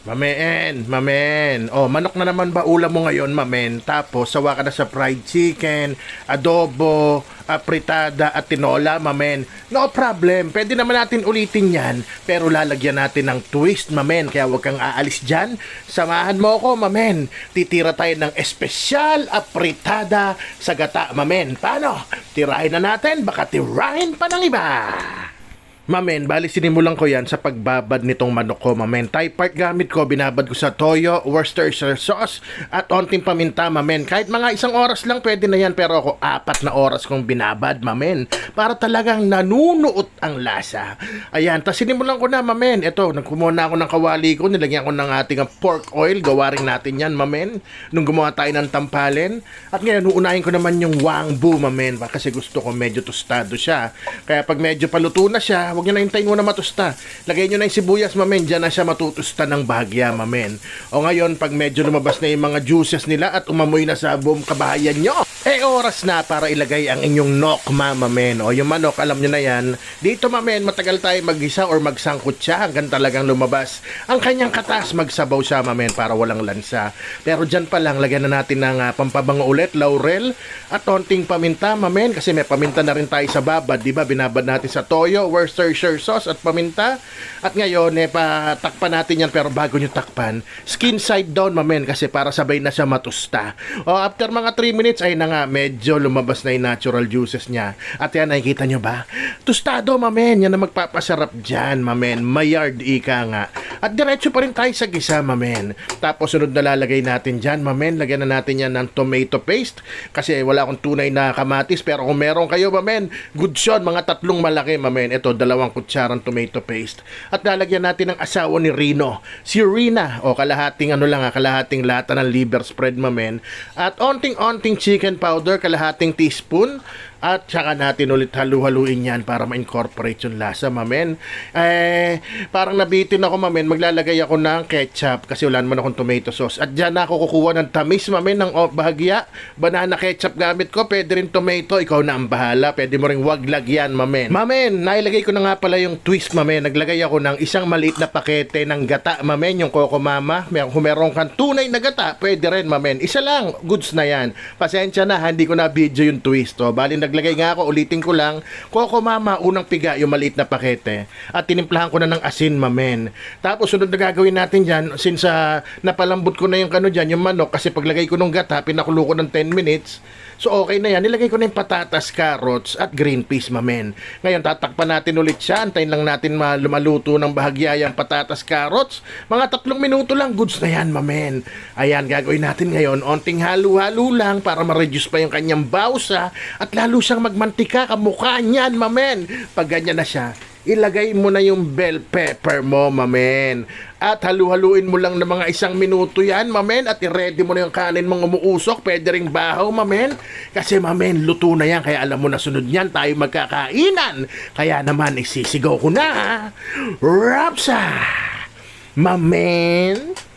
Mamen, mamen. Oh, manok na naman ba ulam mo ngayon, mamen? Tapos, sawa ka na sa fried chicken, adobo, apritada at tinola, mamen. No problem. Pwede naman natin ulitin yan. Pero lalagyan natin ng twist, mamen. Kaya huwag kang aalis dyan. Samahan mo ako, mamen. Titira tayo ng espesyal apritada sa gata, mamen. Paano? Tirahin na natin. Baka tirahin pa ng iba. Mamen, bali sinimulan ko yan sa pagbabad nitong manok ko, mamen. Thai part gamit ko, binabad ko sa toyo, Worcestershire sauce, at onting paminta, mamen. Kahit mga isang oras lang pwede na yan, pero ako apat na oras kong binabad, mamen. Para talagang nanunuot ang lasa. Ayan, tas sinimulan ko na, mamen. Ito, nagkumuha na ako ng kawali ko, nilagyan ko ng ating pork oil, gawa natin yan, mamen. Nung gumawa tayo ng tampalin. At ngayon, uunahin ko naman yung wangbu, mamen. Kasi gusto ko medyo tostado siya. Kaya pag medyo paluto na siya, huwag nyo na hintayin muna matusta. Lagay nyo na yung sibuyas, mamen. Diyan na siya matutusta ng bahagya, mamen. O ngayon, pag medyo lumabas na yung mga juices nila at umamoy na sa buong kabahayan nyo, eh oras na para ilagay ang inyong nokma, mamen. O yung manok, alam nyo na yan. Dito, mamen, matagal tayo magisa or magsangkot siya hanggang talagang lumabas. Ang kanyang katas, magsabaw siya, mamen, para walang lansa. Pero dyan pa lang, lagyan na natin ng ah, pampabango ulit, laurel, at onting paminta, mamen, kasi may paminta na rin tayo sa babad, di ba? Binabad natin sa toyo, Worcestershire sauce at paminta. At ngayon, eh, patakpan natin yan, pero bago nyo takpan, skin side down, mamen, kasi para sabay na siya matusta. O after mga 3 minutes, ay medyo lumabas na yung natural juices niya. At yan, nakikita nyo ba? Tostado, mamen, yan na magpapasarap dyan, mamen. Mayard ika nga. At diretso pa rin tayo sa gisa, mamen. Tapos sunod na lalagay natin dyan, mamen. Lagyan na natin yan ng tomato paste. Kasi wala akong tunay na kamatis. Pero kung meron kayo, mamen, good shot. Mga tatlong malaki, mamen. Ito, dalawang kutsarang tomato paste. At lalagyan natin ng asawa ni Rino. Si Rina, o kalahating ano lang, ah, kalahating lata ng liver spread, mamen. At onting-onting chicken powder, kalahating teaspoon. At saka natin ulit halu-haluin yan para ma-incorporate yung lasa, mamen. Eh, parang nabitin ako, mamen. Maglalagay ako ng ketchup kasi wala naman akong tomato sauce. At dyan ako kukuha ng tamis, mamen, ng bahagya. Banana ketchup gamit ko. Pwede rin tomato. Ikaw na ang bahala. Pwede mo rin wag lagyan, mamen. Mamen, nailagay ko na nga pala yung twist, mamen. Naglagay ako ng isang maliit na pakete ng gata, mamen. Yung Coco Mama. Kung meron kang tunay na gata, pwede rin, mamen. Isa lang, goods na yan. Pasensya na, hindi ko na video yung twist. Oh. Bali, naglagay nga ako, ulitin ko lang. Coco Mama, unang piga, yung maliit na pakete. At tinimplahan ko na ng asin, mamen. Tapos, sunod na gagawin natin dyan, since ah, napalambot ko na yung kano dyan, yung manok, kasi paglagay ko ng gata, pinakulo ko ng 10 minutes. So, okay na yan. Nilagay ko na yung patatas, carrots, at green peas, mamen. Ngayon, tatakpan natin ulit siya. Antayin lang natin ma- lumaluto ng bahagya yung patatas, carrots. Mga tatlong minuto lang, goods na yan, mamen. Ayan, gagawin natin ngayon. Onting halo-halo lang para ma-reduce pa yung kanyang bawsa at lalo siyang magmantika kamukha niyan, mamen. Pag ganyan na siya, ilagay mo na yung bell pepper mo, mamen. At halu-haluin mo lang ng mga isang minuto yan, mamen. At i-ready mo na yung kanin mong umuusok. Pwede ring bahaw, mamen. Kasi, mamen, luto na yan. Kaya alam mo na sunod yan, tayo magkakainan. Kaya naman, isisigaw ko na. Rapsa! Mamen!